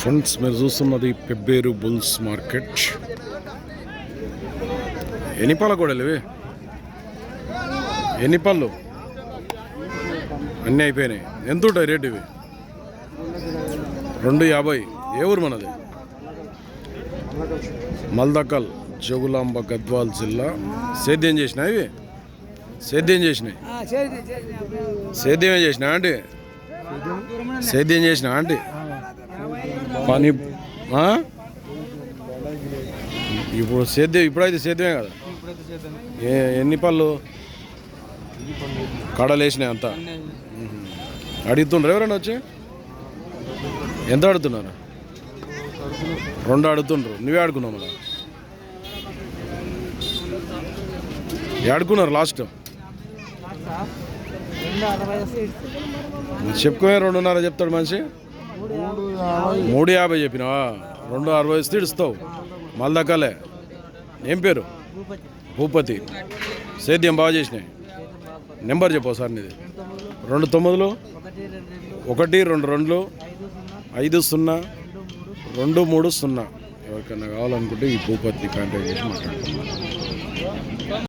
Friends మీరు చూస్తున్నది Pebbair bulls market. ఎన్ని పళ్ళ గొడవలు ఇవి? ఎన్ని పళ్ళు అన్నీ అయిపోయినాయి. ఎంత ఉంటాయి రేటు ఇవి? రెండు యాభై. ఏ ఊరు మనది? మల్దకల్ జోగులాంబ గద్వాల్ జిల్లా. సేద్యం చేసినా ఇవి? సేద్యం చేసినాయి. సేద్యమే చేసినా ఆంటీ? సేద్యం? చేసినా ఆంటీ? పని ఇప్పుడు సేద్యం ఇప్పుడైతే సేద్యమే కదా? ఏ ఎన్ని పళ్ళు? కడలు వేసినాయి అంతా. అడుగుతుండ్రు ఎవరైనా వచ్చి? ఎంత అడుగుతున్నారు? రెండు అడుగుతుండ్రు. నువ్వే ఆడుకున్నావు మళ్ళా? ఆడుకున్నారు లాస్ట్? చెప్పుకునే రెండున్నర చెప్తాడు మనిషి. మూడు యాభై. చెప్పినావా? రెండు అరవై ఇస్తే ఇస్తావు మళ్ళీ దక్కలే ఏం పేరు? భూపతి. సేద్యం బాగా చేసినాయి. నెంబర్ చెప్పు సార్ నీది. రెండు తొమ్మిదిలు. ఒకటి రెండు రెండులు. ఐదు సున్నా. రెండు మూడు సున్నా. ఎవరికైనా కావాలనుకుంటే ఈ భూపతిని కాంటాక్ట్ చేసి మాట్లాడుతున్నాం